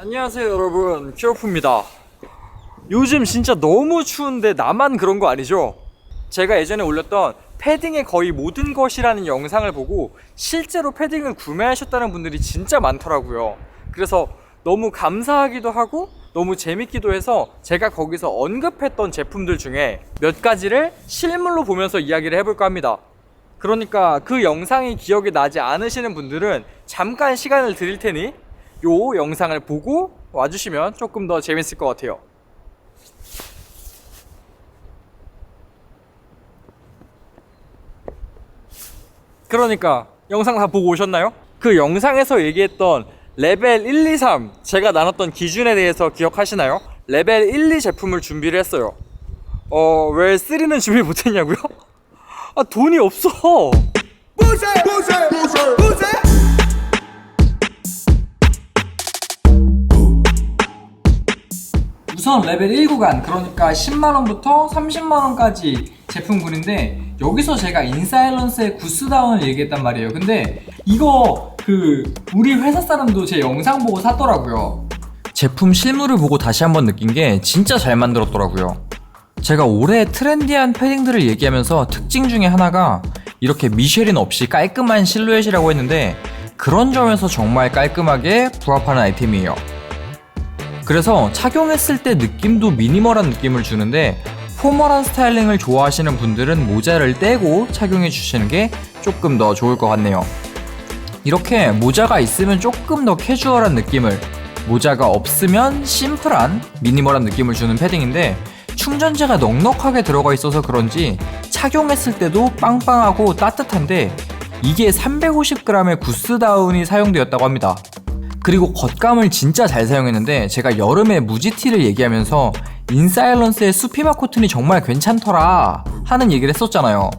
안녕하세요 여러분. 키오프입니다. 요즘 진짜 너무 추운데 나만 그런 거 아니죠? 제가 예전에 올렸던 패딩의 거의 모든 것이라는 영상을 보고 실제로 패딩을 구매하셨다는 분들이 진짜 많더라고요. 그래서 너무 감사하기도 하고 너무 재밌기도 해서 제가 거기서 언급했던 제품들 중에 몇 가지를 실물로 보면서 이야기를 해볼까 합니다. 그러니까 그 영상이 기억이 나지 않으시는 분들은 잠깐 시간을 드릴 테니 요 영상을 보고 와주시면 조금 더 재밌을 것 같아요. 그러니까 영상 다 보고 오셨나요? 그 영상에서 얘기했던 레벨 1, 2, 3 제가 나눴던 기준에 대해서 기억하시나요? 레벨 1, 2 제품을 준비를 했어요. 어, 왜 3는 준비 못했냐고요? 아, 돈이 없어! Bouger, bouger. 우선 레벨 1 구간 그러니까 10만원부터 30만원까지 제품군인데 여기서 제가 인사일런스의 구스다운을 얘기했단 말이에요. 근데 이거 그 우리 회사 사람도 제 영상 보고 샀더라고요. 제품 실물을 보고 다시 한번 느낀 게 진짜 잘 만들었더라고요. 제가 올해 트렌디한 패딩들을 얘기하면서 특징 중에 하나가 이렇게 미쉐린 없이 깔끔한 실루엣이라고 했는데 그런 점에서 정말 깔끔하게 부합하는 아이템이에요 그래서 착용했을 때 느낌도 미니멀한 느낌을 주는데 포멀한 스타일링을 좋아하시는 분들은 모자를 떼고 착용해 주시는 게 조금 더 좋을 것 같네요. 이렇게 모자가 있으면 조금 더 캐주얼한 느낌을, 모자가 없으면 심플한 미니멀한 느낌을 주는 패딩인데 충전재가 넉넉하게 들어가 있어서 그런지 착용했을 때도 빵빵하고 따뜻한데 이게 350g의 구스다운이 사용되었다고 합니다. 그리고 겉감을 진짜 잘 사용했는데 제가 여름에 무지티를 얘기하면서 인사일런스의 수피마 코튼이 정말 괜찮더라 하는 얘기를 했었잖아요.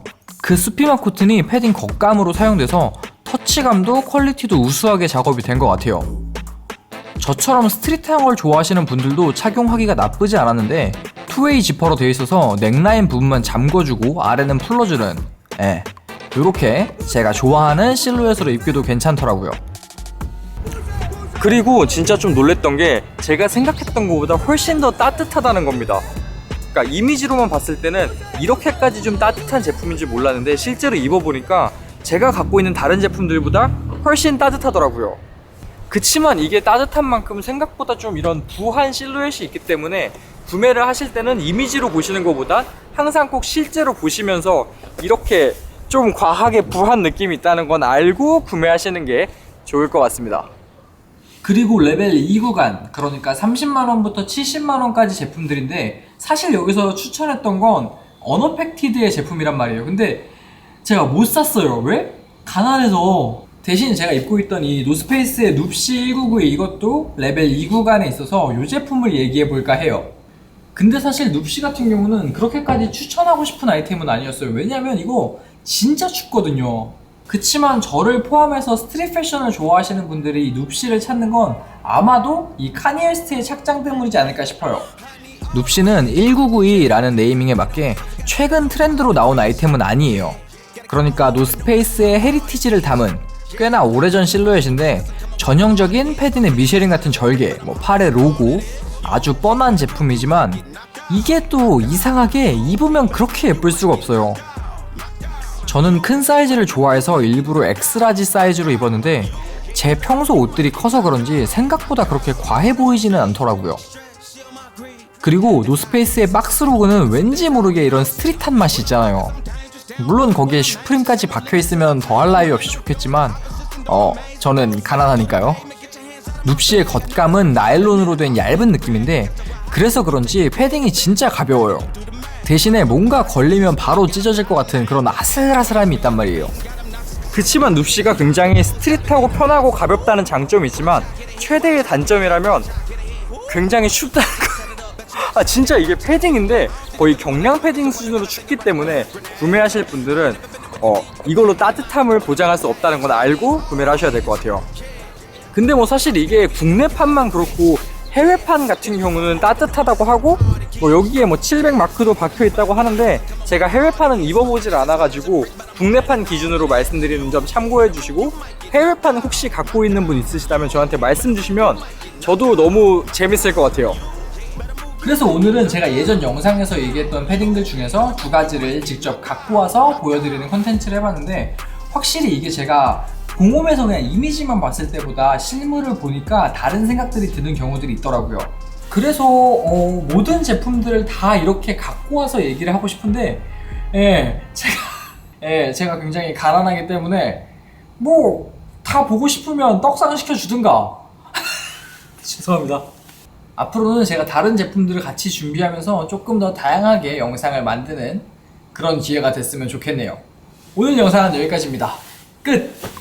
그 수피마 코튼이 패딩 겉감으로 사용돼서 터치감도 퀄리티도 우수하게 작업이 된 것 같아요. 저처럼 스트릿한 걸 좋아하시는 분들도 착용하기가 나쁘지 않았는데 투웨이 지퍼로 되어 있어서 넥라인 부분만 잠궈주고 아래는 풀러주는 예, 요렇게 제가 좋아하는 실루엣으로 입기도 괜찮더라고요. 그리고 진짜 좀 놀랬던 게 제가 생각했던 것보다 훨씬 더 따뜻하다는 겁니다. 그러니까 이미지로만 봤을 때는 이렇게까지 좀 따뜻한 제품인지 몰랐는데 실제로 입어보니까 제가 갖고 있는 다른 제품들보다 훨씬 따뜻하더라고요. 그치만 이게 따뜻한 만큼 생각보다 좀 이런 부한 실루엣이 있기 때문에 구매를 하실 때는 이미지로 보시는 것보다 항상 꼭 실제로 보시면서 이렇게 좀 과하게 부한 느낌이 있다는 건 알고 구매하시는 게 좋을 것 같습니다. 그리고 레벨 2 구간 그러니까 30만원부터 70만원까지 제품들인데 사실 여기서 추천했던 건 언어팩티드의 제품이란 말이에요. 근데 제가 못 샀어요. 왜? 가난해서. 대신 제가 입고 있던 이 노스페이스의 눕시 1992 이것도 레벨 2 구간에 있어서 이 제품을 얘기해 볼까 해요. 근데 사실 눕시 같은 경우는 그렇게까지 추천하고 싶은 아이템은 아니었어요. 왜냐면 이거 진짜 춥거든요 그치만 저를 포함해서 스트릿 패션을 좋아하시는 분들이 이 눕시를 찾는 건 아마도 이 카니에스트의 착장 때문이지 않을까 싶어요. 눕시는 1992라는 네이밍에 맞게 최근 트렌드로 나온 아이템은 아니에요. 그러니까 노스페이스의 헤리티지를 담은 꽤나 오래전 실루엣인데 전형적인 패딩의 미쉐린 같은 절개, 뭐 팔의 로고, 아주 뻔한 제품이지만 이게 또 이상하게 입으면 그렇게 예쁠 수가 없어요. 저는 큰 사이즈를 좋아해서 일부러 엑스라지 사이즈로 입었는데 제 평소 옷들이 커서 그런지 생각보다 그렇게 과해 보이지는 않더라고요. 그리고 노스페이스의 박스 로고는 왠지 모르게 이런 스트릿한 맛이 있잖아요. 물론 거기에 슈프림까지 박혀 있으면 더할 나위 없이 좋겠지만 어 저는 가난하니까요. 눕시의 겉감은 나일론으로 된 얇은 느낌인데 그래서 그런지 패딩이 진짜 가벼워요. 대신에 뭔가 걸리면 바로 찢어질 것 같은 그런 아슬아슬함이 있단 말이에요. 그치만 눕시가 굉장히 스트릿하고 편하고 가볍다는 장점이 있지만 최대의 단점이라면 굉장히 춥다는 거. 아 진짜 이게 패딩인데 거의 경량 패딩 수준으로 춥기 때문에 구매하실 분들은 어 이걸로 따뜻함을 보장할 수 없다는 건 알고 구매를 하셔야 될 것 같아요. 근데 뭐 사실 이게 국내판만 그렇고 해외판 같은 경우는 따뜻하다고 하고 뭐 여기에 뭐 700 마크도 박혀 있다고 하는데 제가 해외판은 입어보질 않아가지고 국내판 기준으로 말씀드리는 점 참고해 주시고 해외판 혹시 갖고 있는 분 있으시다면 저한테 말씀 주시면 저도 너무 재밌을 것 같아요. 그래서 오늘은 제가 예전 영상에서 얘기했던 패딩들 중에서 두 가지를 직접 갖고 와서 보여드리는 컨텐츠를 해봤는데 확실히 이게 제가 공홈에서 그냥 이미지만 봤을 때보다 실물을 보니까 다른 생각들이 드는 경우들이 있더라고요. 그래서 어, 모든 제품들을 다 이렇게 갖고 와서 얘기를 하고 싶은데 예, 제가 예, 제가 굉장히 가난하기 때문에 뭐 다 보고 싶으면 떡상을 시켜 주든가 죄송합니다. 앞으로는 제가 다른 제품들을 같이 준비하면서 조금 더 다양하게 영상을 만드는 그런 기회가 됐으면 좋겠네요. 오늘 영상은 여기까지입니다. 끝!